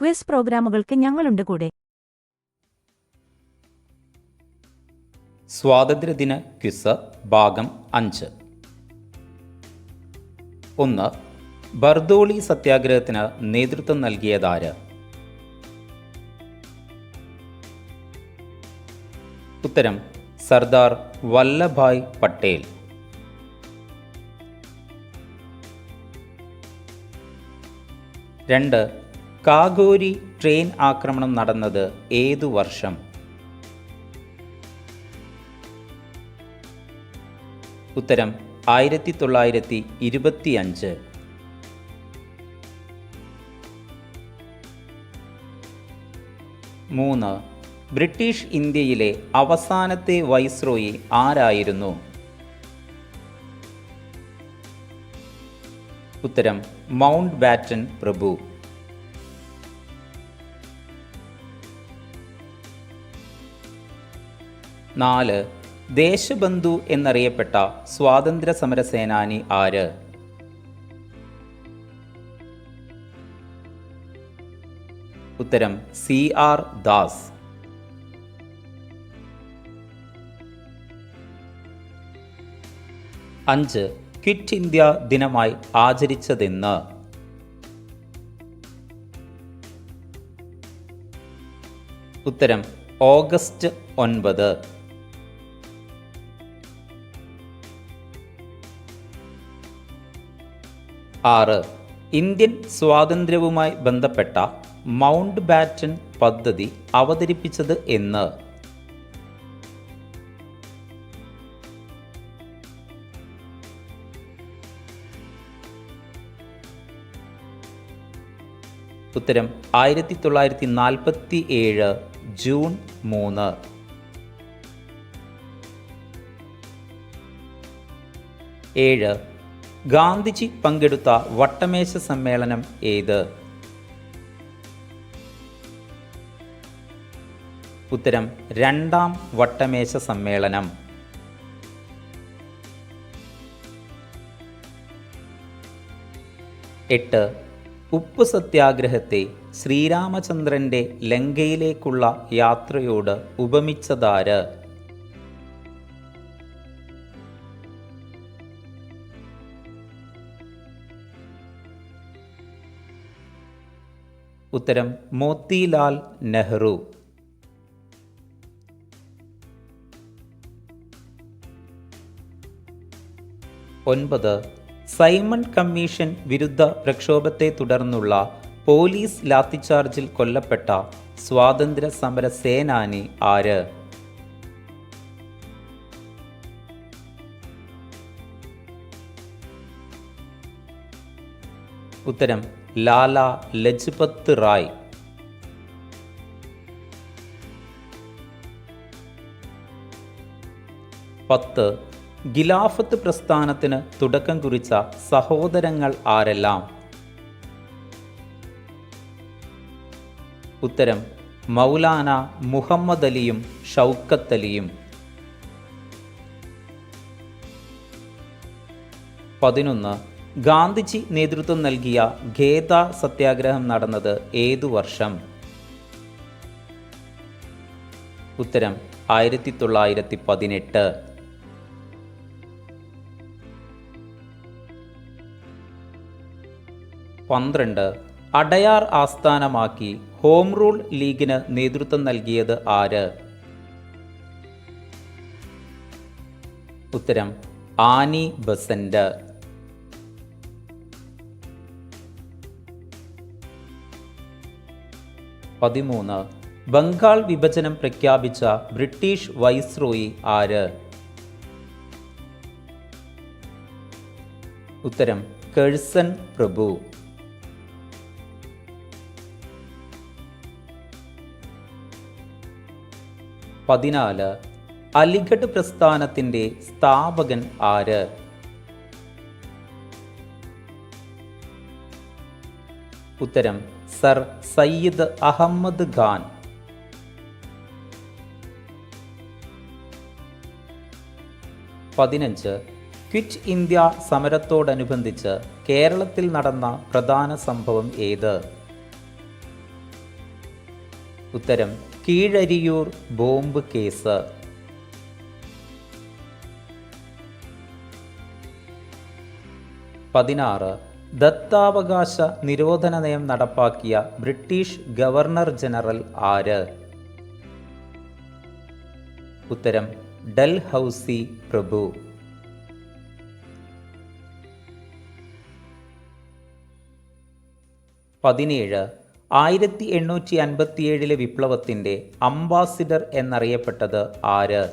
Quiz പ്രോഗ്രാമുകൾക്ക് ഞങ്ങളുണ്ട് കൂടെ. സ്വാതന്ത്ര്യദിന ക്വിസ് ഭാഗം അഞ്ച്. ഒന്ന് ബർദോളി സത്യാഗ്രഹത്തിന് നേതൃത്വം നൽകിയതാര്? ഉത്തരം സർദാർ വല്ലഭായ് പട്ടേൽ. രണ്ട് കാഗോരി ട്രെയിൻ ആക്രമണം നടന്നത് ഏതു വർഷം? ഉത്തരം ആയിരത്തി തൊള്ളായിരത്തി ഇരുപത്തിയഞ്ച് മൂന്ന് ബ്രിട്ടീഷ് ഇന്ത്യയിലെ അവസാനത്തെ വൈസ്രോയി ആരായിരുന്നു? ഉത്തരം മൗണ്ട് ബാറ്റൻ പ്രഭു. നാല് ദേശബന്ധു എന്നറിയപ്പെട്ട സ്വാതന്ത്ര്യ സമര സേനാനി ആര്? ഉത്തരം സി ആർ ദാസ്. അഞ്ച് ക്വിറ്റ് ഇന്ത്യ ദിനമായി ആചരിച്ചതെന്ന്. ഉത്തരം ഓഗസ്റ്റ് ഒൻപത്. ആറ്. ഇന്ത്യൻ സ്വാതന്ത്ര്യവുമായി ബന്ധപ്പെട്ട മൗണ്ട് ബാറ്റൻ പദ്ധതി അവതരിപ്പിച്ചത് എന്ന്. ഉത്തരം ആയിരത്തി തൊള്ളായിരത്തി നാൽപ്പത്തി ഏഴ് ജൂൺ മൂന്ന്. ഏഴ്. ഗാന്ധിജി പങ്കെടുത്ത വട്ടമേശ സമ്മേളനം ഏത്? ഉത്തരം രണ്ടാം വട്ടമേശ സമ്മേളനം. എട്ട് ഉപ്പ് സത്യാഗ്രഹത്തെ ശ്രീരാമചന്ദ്രന്റെ ലങ്കയിലേക്കുള്ള യാത്രയോട് ഉപമിച്ചതാര്? ഉത്തരം മോത്തിലാൽ നെഹ്റു. ഒൻപത് സൈമൺ കമ്മീഷൻ വിരുദ്ധ പ്രക്ഷോഭത്തെ തുടർന്നുള്ള പോലീസ് ലാത്തിച്ചാർജിൽ കൊല്ലപ്പെട്ട സ്വാതന്ത്ര്യ സമര സേനാനി ആര്? ഉത്തരം ലാല ലജ്പത് റായ്. പത്ത് ഗിലാഫത്ത് പ്രസ്ഥാനത്തിന് തുടക്കം കുറിച്ച സഹോദരങ്ങൾ ആരെല്ലാം? ഉത്തരം മൗലാന മുഹമ്മദ് അലിയും ഷൗക്കത്ത് അലിയും. പതിനൊന്ന് ഗാന്ധിജി നേതൃത്വം നൽകിയ ഖേദ സത്യാഗ്രഹം നടന്നത് ഏതു വർഷം? ഉത്തരം ആയിരത്തി തൊള്ളായിരത്തി പതിനെട്ട്. പന്ത്രണ്ട് അടയാർ ആസ്ഥാനമാക്കി ഹോം റൂൾ ലീഗിന് നേതൃത്വം നൽകിയത് ആര്? ഉത്തരം ആനി ബസന്റ്. പതിമൂന്ന്. ബംഗാൾ വിഭജനം പ്രഖ്യാപിച്ച ബ്രിട്ടീഷ് വൈസ്രോയി ആര്? ഉത്തരം കേഴ്സൺ പ്രഭു. പതിനാല് അലിഗഡ് പ്രസ്ഥാനത്തിന്റെ സ്ഥാപകൻ ആര്? ഉത്തരം സർ സയ്യിദ് അഹമ്മദ് ഖാൻ. പതിനഞ്ച് ക്വിറ്റ് ഇന്ത്യ സമരത്തോടനുബന്ധിച്ച് കേരളത്തിൽ നടന്ന പ്രധാന സംഭവം ഏത്? ഉത്തരം കീഴരിയൂർ ബോംബ് കേസ്. പതിനാറ് ദത്താവകാശ നിരോധന നയം നടപ്പാക്കിയ ബ്രിട്ടീഷ് ഗവർണർ ജനറൽ ആര്? ഉത്തരം ഡൽഹൌസി പ്രഭു. പതിനേഴ് ആയിരത്തി എണ്ണൂറ്റി അൻപത്തിയേഴിലെ വിപ്ലവത്തിന്റെ അംബാസിഡർ എന്നറിയപ്പെട്ടത് ആര്?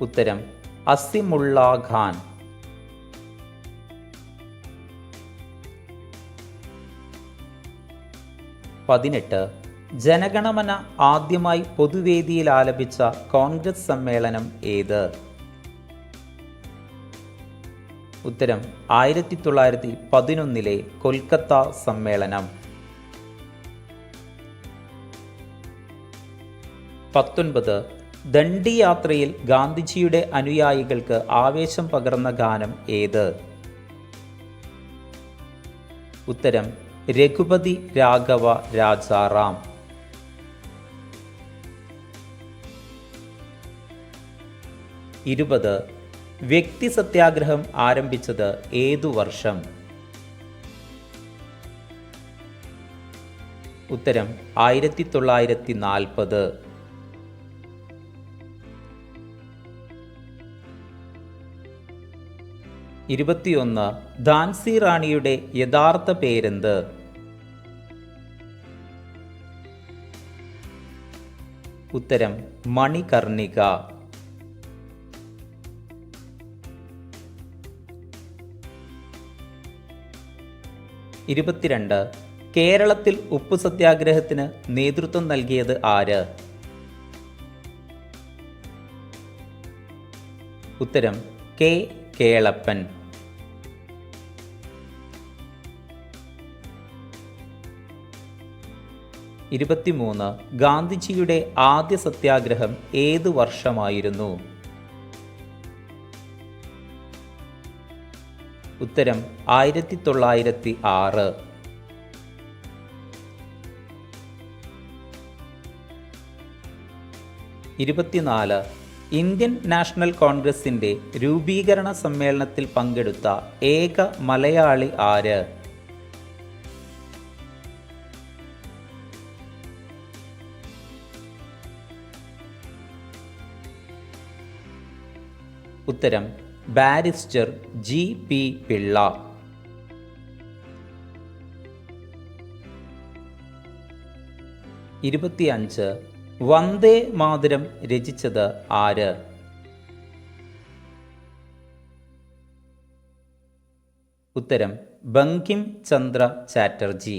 ഉത്തരം അസിമുള്ള ഖാൻ. പതിനെട്ട് ജനഗണമന ആദ്യമായി പൊതുവേദിയിൽ ആലപിച്ച കോൺഗ്രസ് സമ്മേളനം ഏത്? ഉത്തരം ആയിരത്തി തൊള്ളായിരത്തി പതിനൊന്നിലെ കൊൽക്കത്ത സമ്മേളനം. പത്തൊൻപത് ദണ്ഡി യാത്രയിൽ ഗാന്ധിജിയുടെ അനുയായികൾക്ക് ആവേശം പകർന്ന ഗാനം ഏത്? ഉത്തരം രഘുപതി രാഘവ രാജാറാം. ഇരുപത്. വ്യക്തി സത്യാഗ്രഹം ആരംഭിച്ചത് ഏതു വർഷം? ഉത്തരം ആയിരത്തി തൊള്ളായിരത്തി നാൽപ്പത് ഇരുപത്തിയൊന്ന്. ധാൻസി റാണിയുടെ യഥാർത്ഥ പേരെന്ത്? ഉത്തരം മണികർണിക. ഇരുപത്തിരണ്ട് കേരളത്തിൽ ഉപ്പു സത്യാഗ്രഹത്തിന് നേതൃത്വം നൽകിയത് ആര്? ഉത്തരം കെ. കേളപ്പൻ. ഇരുപത്തിമൂന്ന് ഗാന്ധിജിയുടെ ആദ്യ സത്യാഗ്രഹം ഏത് വർഷമായിരുന്നു? ഉത്തരം ആയിരത്തി തൊള്ളായിരത്തി ആറ് ഇരുപത്തിനാല് ഇന്ത്യൻ നാഷണൽ കോൺഗ്രസിന്റെ രൂപീകരണ സമ്മേളനത്തിൽ പങ്കെടുത്ത ഏക മലയാളി ആര്? ഉത്തരം ബാരിസ്റ്റർ ജി പി പിള്ള. ഇരുപത്തിയഞ്ച് വന്ദേ മാതരം രചിച്ചത് ആര്? ഉത്തരം ബങ്കിം ചന്ദ്ര ചാറ്റർജി.